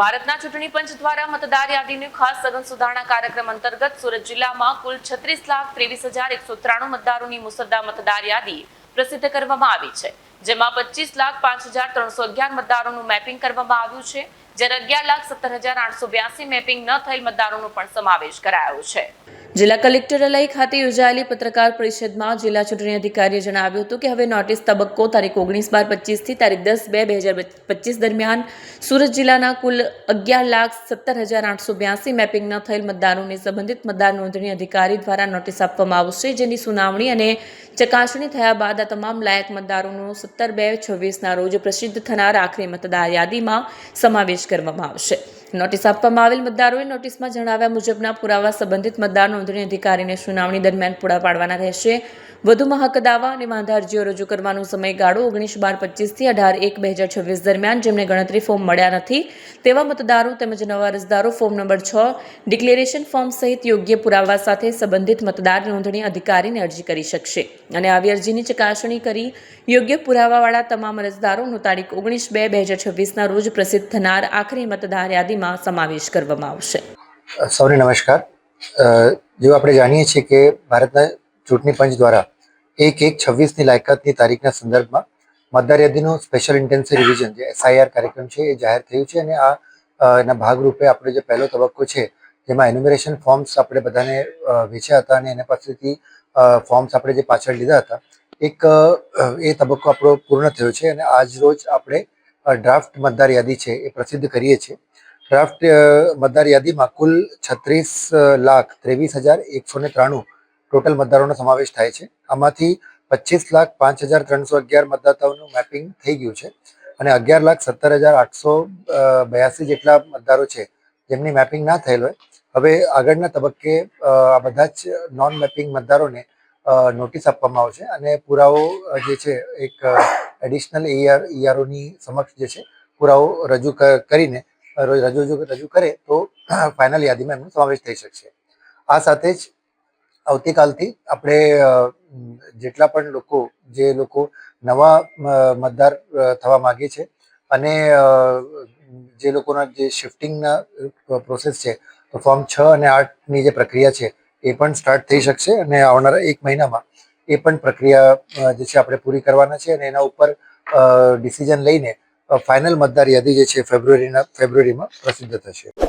ભારતના ચૂંટણી પંચ દ્વારા મતદાર યાદીની ખાસ સઘન સુધારણા કાર્યક્રમ અંતર્ગત સુરત જિલ્લામાં કુલ છત્રીસ લાખ ત્રેવીસ હજાર એકસો ત્રાણું મતદારોની મુસદ્દા મતદાર યાદી પ્રસિદ્ધ કરવામાં આવી છે, જેમાં પચીસ લાખ પાંચ હજાર ત્રણસો અગિયાર મતદારોનું મેપિંગ કરવામાં આવ્યું છે, જ્યારે અગિયાર લાખ સત્તર હજાર આઠસો બ્યાસી મેપિંગ ન થયેલ મતદારોનો પણ સમાવેશ કરાયો છે. જિલ્લા કલેક્ટરાલય ખાતે યોજાયેલી પત્રકાર પરિષદમાં જિલ્લા ચૂંટણી અધિકારીએ જણાવ્યું હતું કે હવે નોટિસ તબક્કો તારીખ ઓગણીસ બાર પચીસથી તારીખ દસ બે બે હજાર પચીસ દરમિયાન સુરત જિલ્લાના કુલ અગિયાર લાખ સત્તર હજાર આઠસો બ્યાસી મેપિંગ ન થયેલ મતદારોને સંબંધિત મતદાર નોંધણી અધિકારી દ્વારા નોટિસ આપવામાં આવશે, જેની સુનાવણી અને ચકાસણી થયા બાદ આ તમામ લાયક મતદારોનો સત્તર બે છવ્વીસના રોજ પ્રસિદ્ધ થનાર આખરી મતદાર યાદીમાં સમાવેશ કરવામાં આવશે. નોટિસ આપવામાં આવેલ મતદારોએ નોટિસમાં જણાવ્યા મુજબના પુરાવા સંબંધિત મતદાર નોંધણી અધિકારીને સુનાવણી દરમિયાન પૂરા પાડવાના રહેશે. વધુમાં હક દાવા અને વાંધા અરજીઓ રજૂ કરવાનો સમયગાળો ઓગણીસ બાર પચીસથી અઢાર એક બે હજાર છવ્વીસ દરમિયાન જેમને ગણતરી ફોર્મ મળ્યા નથી, તેવા મતદારો તેમજ નવા અરજદારો ફોર્મ નંબર છ, ડિક્લેરેશન ફોર્મ સહિત યોગ્ય પુરાવા સાથે સંબંધિત મતદાર નોંધણી અધિકારીને અરજી કરી શકશે. અને આવી અરજીની ચકાસણી કરી યોગ્ય પુરાવાવાળા તમામ અરજદારોનું તારીખ ઓગણીસ બે બે હજાર છવ્વીસના રોજ પ્રસિદ્ધ થનાર આખરી મતદાર યાદીમાં સમાવેશ કરવામાં આવશે. સૌને નમસ્કાર. જેવું આપણે જાણીએ છીએ કે ભારતના ચૂંટણી પંચ દ્વારા એક એક છવ્વીસની લાયકાતની તારીખના સંદર્ભમાં મતદાર યાદીનું સ્પેશિયલ ઇન્ટેન્સિવ રિવિઝન જે એસઆઈઆર કાર્યક્રમ છે એ જાહેર થયું છે અને આ એના ભાગરૂપે આપણો જે પહેલો તબક્કો છે જેમાં એન્યુમરેશન ફોર્મ્સ આપણે બધાને વેચ્યા હતા અને એના પાસેથી ફોર્મ્સ આપણે જે પાછળ લીધા હતા, એક એ તબક્કો આપણો પૂર્ણ થયો છે અને આજ રોજ આપણે ડ્રાફ્ટ મતદાર યાદી છે એ પ્રસિદ્ધ કરીએ છીએ. ડ્રાફ્ટ મતદાર યાદીમાં કુલ છત્રીસ લાખ ત્રેવીસ હજાર એકસો ને ત્રાણું ટોટલ મતદારોનો સમાવેશ થાય છે. આમાંથી પચીસ લાખ પાંચ હજાર ત્રણસો અગિયાર મતદાતાઓનું મેપિંગ થઈ ગયું છે અને અગિયાર લાખ સત્તર હજાર આઠસો બ્યાસી જેટલા મતદારો છે જેમની મેપિંગ ના થયેલ હોય. હવે આગળના તબક્કે આ બધા જ નોન મેપિંગ મતદારોને નોટિસ આપવામાં આવશે અને પુરાવો જે છે એક એડિશનલ ઈઆર ઈઆરઓની સમક્ષ જે છે પુરાવો રજૂ કરીને રજૂ રજૂ રજૂ કરે તો ફાઇનલ યાદીમાં એમનો સમાવેશ થઈ શકશે. આ સાથે જ આવતીકાલથી આપણે જેટલા પણ લોકો, જે લોકો નવા મતદાર થવા માગે છે અને જે લોકોના જે શિફ્ટિંગના પ્રોસેસ છે, તો ફોર્મ છ અને આઠની જે પ્રક્રિયા છે, એ પણ સ્ટાર્ટ થઈ શકશે અને આવનારા એક મહિનામાં એ પણ પ્રક્રિયા જે છે, આપણે પૂરી કરવાના છે અને એના ઉપર ડિસિઝન લઈને ફાઇનલ મતદાર યાદી જે છે ફેબ્રુઆરીના ફેબ્રુઆરીમાં પ્રસિદ્ધ થશે.